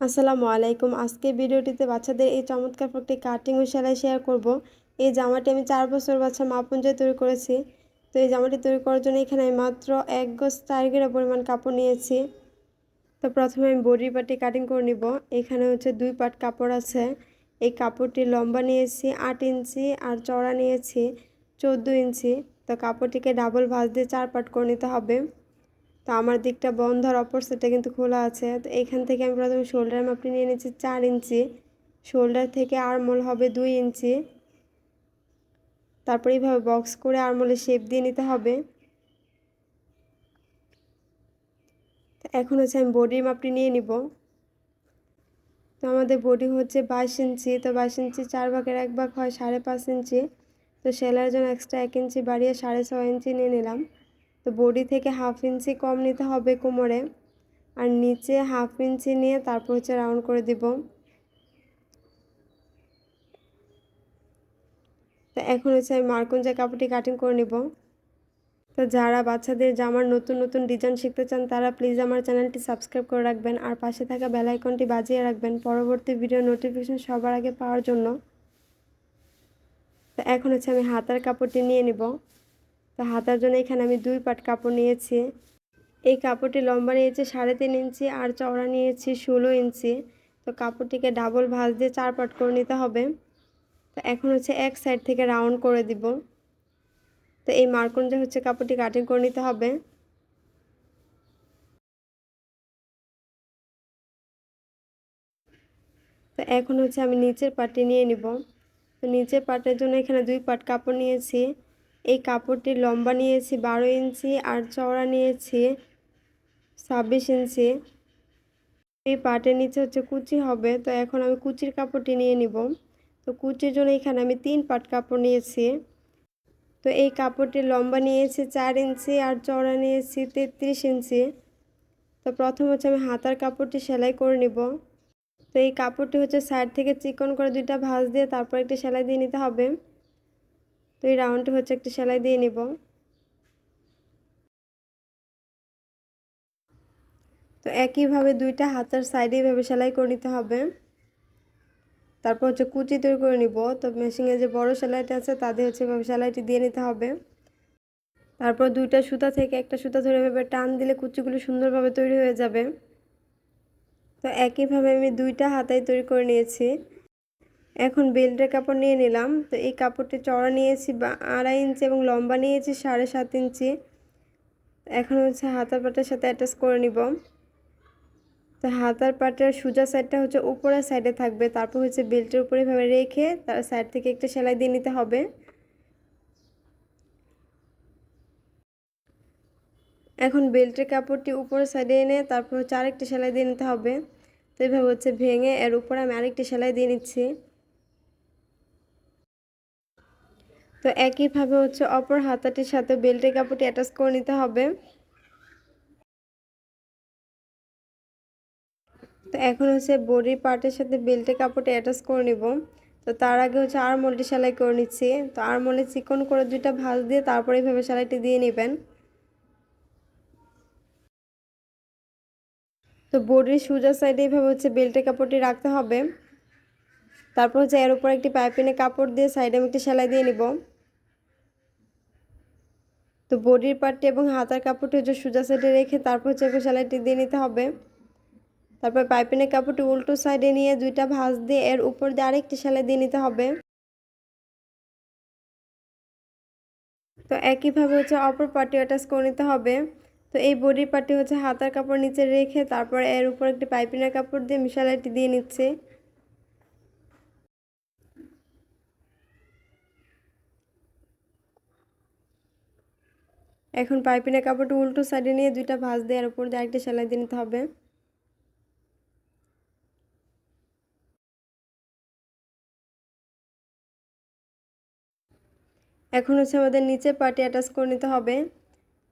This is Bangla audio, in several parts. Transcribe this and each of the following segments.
আসসালামু আলাইকুম। আজকে ভিডিওটিতে বাচ্চাদের এই চমৎকার একটি কাটিং ও সেলাই শেয়ার করব। এই জামাটি আমি চার বছর বাচ্চা মাপ অনুযায়ী তৈরি করেছি। তো এই জামাটি তৈরি করার জন্য এখানে আমি মাত্র এক গজ চার গিরা পরিমাণ কাপড় নিয়েছি। তো প্রথমে আমি বডির পাটি কাটিং করে নিব। এখানে হচ্ছে দুই পাট কাপড় আছে। এই কাপড়টি লম্বা নিয়েছি, আট ইঞ্চি আর চড়া নিয়েছি, চোদ্দ ইঞ্চি। তো কাপড়টিকে ডাবল ভাঁজ দিয়ে চার পাট করে নিতে হবে। তো আমার দিকটা বন্ধ আর অপর সাইডটা কিন্তু খোলা আছে। তো এইখান থেকে আমি প্রথমে শোল্ডার মাপটি নিয়ে নিচ্ছি চার ইঞ্চি। শোল্ডার থেকে আরমোল হবে দুই ইঞ্চি। তারপর এইভাবে বক্স করে আরমোলে শেপ দিয়ে নিতে হবে। এখন হচ্ছে আমি বডির মাপটি নিয়ে নিব। তো আমাদের বডি হচ্ছে বাইশ ইঞ্চি। তো বাইশ ইঞ্চি চার ভাগের এক ভাগ হয় সাড়ে পাঁচ ইঞ্চি। তো সেলাইয়ের জন্য এক্সট্রা এক ইঞ্চি বাড়িয়ে সাড়ে ছয় ইঞ্চি নিয়ে নিলাম। তো বডি থেকে হাফ ইঞ্চি কম নিতে হবে কোমরে। আর নিচে হাফ ইঞ্চি নিয়ে তারপর হচ্ছে রাউন্ড করে দিব। তো এখন হচ্ছে আমি মার্কুঞ্জা কাপড়টি কাটিং করে নিব। তো যারা বাচ্চাদের জামার নতুন নতুন ডিজাইন শিখতে চান, তারা প্লিজ আমার চ্যানেলটি সাবস্ক্রাইব করে রাখবেন। আর পাশে থাকা বেলাইকনটি বাজিয়ে রাখবেন পরবর্তী ভিডিও নোটিফিকেশন সবার আগে পাওয়ার জন্য। তো এখন হচ্ছে আমি হাতার কাপড়টি নিয়ে নিব। তো হাতার জন্য এখানে আমি দুই পাট কাপড় নিয়েছি। এই কাপড়টি লম্বা নিয়েছি সাড়ে তিন ইঞ্চি আর চওড়া নিয়েছি ষোলো ইঞ্চি। তো কাপড়টিকে ডাবল ভাঁজ দিয়ে চার পাট করে নিতে হবে। তো এখন হচ্ছে এক সাইড থেকে রাউন্ড করে দিব। তো এই মার্কনজে হচ্ছে কাপড়টি কাটিং করে নিতে হবে। তো এখন হচ্ছে আমি নিচের পাটি নিয়ে নিব। তো নিচের পাটের জন্য এখানে দুই পাট কাপড় নিয়েছি। এই কাপড়টির লম্বা নিয়েছি, বারো ইঞ্চি, আর চওড়া নিয়েছি ছাব্বিশ ইঞ্চি। এই পাটের নিচে হচ্ছে কুচি হবে, তো এখন আমি কুচির কাপড়টি নিয়ে নিব। তো কুচির জন্য এখানে আমি তিন পাট কাপড় নিয়েছি। তো এই কাপড়টির লম্বা নিয়েছি চার ইঞ্চি, আর চওড়া নিয়েছি তেত্রিশ ইঞ্চি। তো প্রথম হচ্ছে আমি হাতার কাপড়টি সেলাই করে নিব। তো এই কাপড়টি হচ্ছে সাইড থেকে চিকন করে দুইটা ভাঁজ দিয়ে তারপর একটি সেলাই দিয়ে নিতে হবে। তো এই রাউন্ডটি হচ্ছে একটি সেলাই দিয়ে নিব। তো একইভাবে দুইটা হাতার সাইডে এইভাবে সেলাই করে নিতে হবে। তারপর হচ্ছে কুচি তৈরি করে নিব। তো মেশিনে যে বড় সেলাইটা আছে তাদের হচ্ছে এভাবে সেলাইটি দিয়ে নিতে হবে। তারপর দুইটা সুতা থেকে একটা সুতা ধরে এভাবে টান দিলে কুচিগুলো সুন্দরভাবে তৈরি হয়ে যাবে। তো একইভাবে আমি দুইটা হাতাই তৈরি করে নিয়েছি। এখন বেল্টের কাপড় নিয়ে নিলাম। তো এই কাপড়টি চড়া নিয়েছি, বা আড়াই ইঞ্চি এবং লম্বা নিয়েছি, সাড়ে সাত ইঞ্চি। এখন হচ্ছে হাতার পাটের সাথে অ্যাটাচ করে নিব। তো হাতার পাটের সোজা সাইডটা হচ্ছে উপরের সাইডে থাকবে। তারপর হচ্ছে বেল্টের উপরে এভাবে রেখে তার সাইড থেকে একটা সেলাই দিয়ে নিতে হবে। এখন বেল্টের কাপড়টি উপরের সাইডে এনে তারপর হচ্ছে আরেকটি সেলাই দিয়ে নিতে হবে। তো এইভাবে হচ্ছে ভেঙে এর উপরে আমি আরেকটি সেলাই দিয়ে নিচ্ছি। তো একইভাবে হচ্ছে অপর হাতাটির সাথে বেল্টের কাপড়টি অ্যাটাচ করে নিতে হবে। তো এখন হচ্ছে বডি পার্টের সাথে বেল্টের কাপড়টি অ্যাটাচ করে নিব। তো তার আগে হচ্ছে আর মোলটি সেলাই করে নিচ্ছি। তো আর মোলে চিকন করে দুইটা ভাঁজ দিয়ে তারপরে এইভাবে সেলাইটি দিয়ে নেবেন। তো বডির সোজা সাইডে এইভাবে হচ্ছে বেল্টের কাপড়টি রাখতে হবে। তারপর হচ্ছে এর উপর একটি পাইপিনে কাপড় দিয়ে সাইডে আমি একটি সেলাই দিয়ে নিব। তো বডির পার্টটি এবং হাতার কাপড়টি হচ্ছে সোজা সাইডে রেখে তারপর হচ্ছে সেলাইটি দিয়ে নিতে হবে। তারপর পাইপিনের কাপড়টি উল্টো সাইডে নিয়ে দুইটা ভাঁজ দিয়ে এর উপর দিয়ে আরেকটি সেলাই দিয়ে নিতে হবে। তো একইভাবে হচ্ছে অপর পার্টি অ্যাটাচ করে নিতে হবে। তো এই বডির পার্টি হচ্ছে হাতার কাপড় নিচে রেখে তারপর এর উপর একটি পাইপিনের কাপড় দিয়ে মিশালাইটি দিয়ে নিচ্ছে। এখন পাইপিনের কাপড়টা উল্টো সাইডে নিয়ে দুইটা ভাঁজ দিয়ে এর উপর দিয়ে আরেকটি সেলাই দিয়ে নিতে হবে। এখন হচ্ছে আমাদের নিচের পাটি অ্যাটাচ করে নিতে হবে।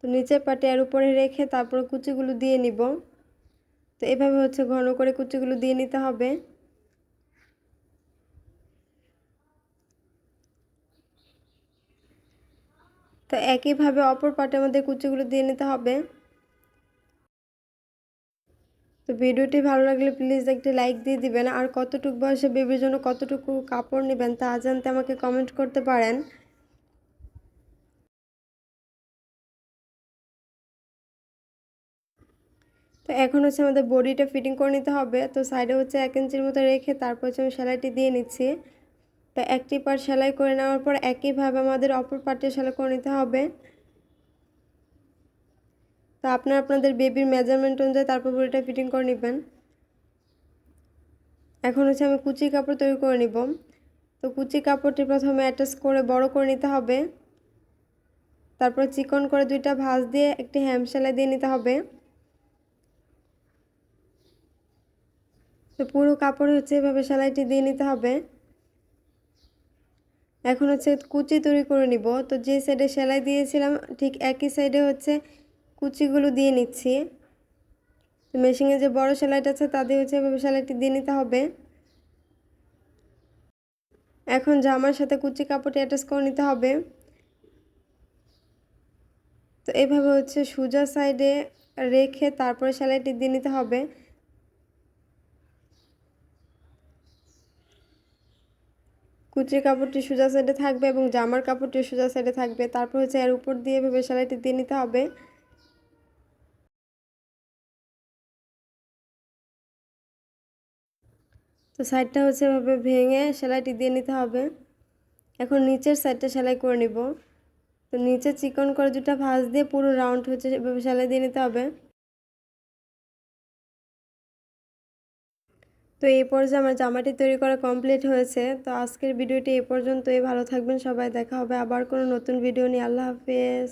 তো নিচের পাটি আর উপরে রেখে তারপর কুচিগুলো দিয়ে নিব। তো এভাবে হচ্ছে ঘন করে কুচিগুলো দিয়ে নিতে হবে। তো একইভাবে অপর পাটের মধ্যে কুচিগুলো দিয়ে নিতে হবে। তো ভিডিওটি ভালো লাগলে প্লিজ একটি লাইক দিয়ে দিবেন। আর কতটুকু বয়সে বেবির জন্য কতটুকু কাপড় নেবেন তা জানতে আমাকে কমেন্ট করতে পারেন। তো এখন হচ্ছে আমাদের বডিটা ফিটিং করে নিতে হবে। তো সাইডে হচ্ছে এক ইঞ্চির মতো রেখে তারপর হচ্ছে আমি সেলাইটি দিয়ে নিচ্ছি। তো একটি পার্ট সেলাই করে নেওয়ার পর একইভাবে আমাদের অপর পার্টে সেলাই করে নিতে হবে। তো আপনার আপনাদের বেবির মেজারমেন্ট অনুযায়ী তারপর বডিটা ফিটিং করে নেবেন। এখন হচ্ছে আমি কুচি কাপড় তৈরি করে নিব। তো কুচি কাপড়টি প্রথমে অ্যাটাচ করে বড় করে নিতে হবে। তারপর চিকন করে দুইটা ভাঁজ দিয়ে একটি হ্যাম সেলাই দিয়ে নিতে হবে। তো পুরো কাপড় হচ্ছে এভাবে সেলাইটি দিয়ে নিতে হবে। এখন হচ্ছে কুচি তৈরি করে নিব। তো যে সাইডে সেলাই দিয়েছিলাম, ঠিক একই সাইডে হচ্ছে কুচিগুলো দিয়ে নিচ্ছি। তো মেশিনে যে বড় সেলাইটা আছে তাদের হচ্ছে এভাবে সেলাইটি দিয়ে নিতে হবে। এখন জামার সাথে কুচি কাপড়টি অ্যাটাচ করে নিতে হবে। তো এইভাবে হচ্ছে সোজা সাইডে রেখে তারপরে সেলাইটি দিয়ে নিতে হবে। কুচির কাপড়টি সোজা সাইডে থাকবে এবং জামার কাপড়টি সোজা সাইডে থাকবে। তারপর হচ্ছে এর উপর দিয়ে এভাবে সেলাইটি দিয়ে নিতে হবে। তো সাইডটা হচ্ছে এভাবে ভেঙে সেলাইটি দিয়ে নিতে হবে। এখন নিচের সাইডটা সেলাই করে নিব। তো নিচে চিকন করে দুটা ভাঁজ দিয়ে পুরো রাউন্ড হচ্ছে এভাবে সেলাই দিয়ে নিতে হবে। তো এই পর্যায়ে আমার জামাটি তৈরি করা কমপ্লিট হয়েছে। তো আজকের ভিডিওটি এ পর্যন্তই। ভালো থাকবেন সবাই। দেখা হবে আবার কোনো নতুন ভিডিও নিয়ে। আল্লাহ হাফেজ।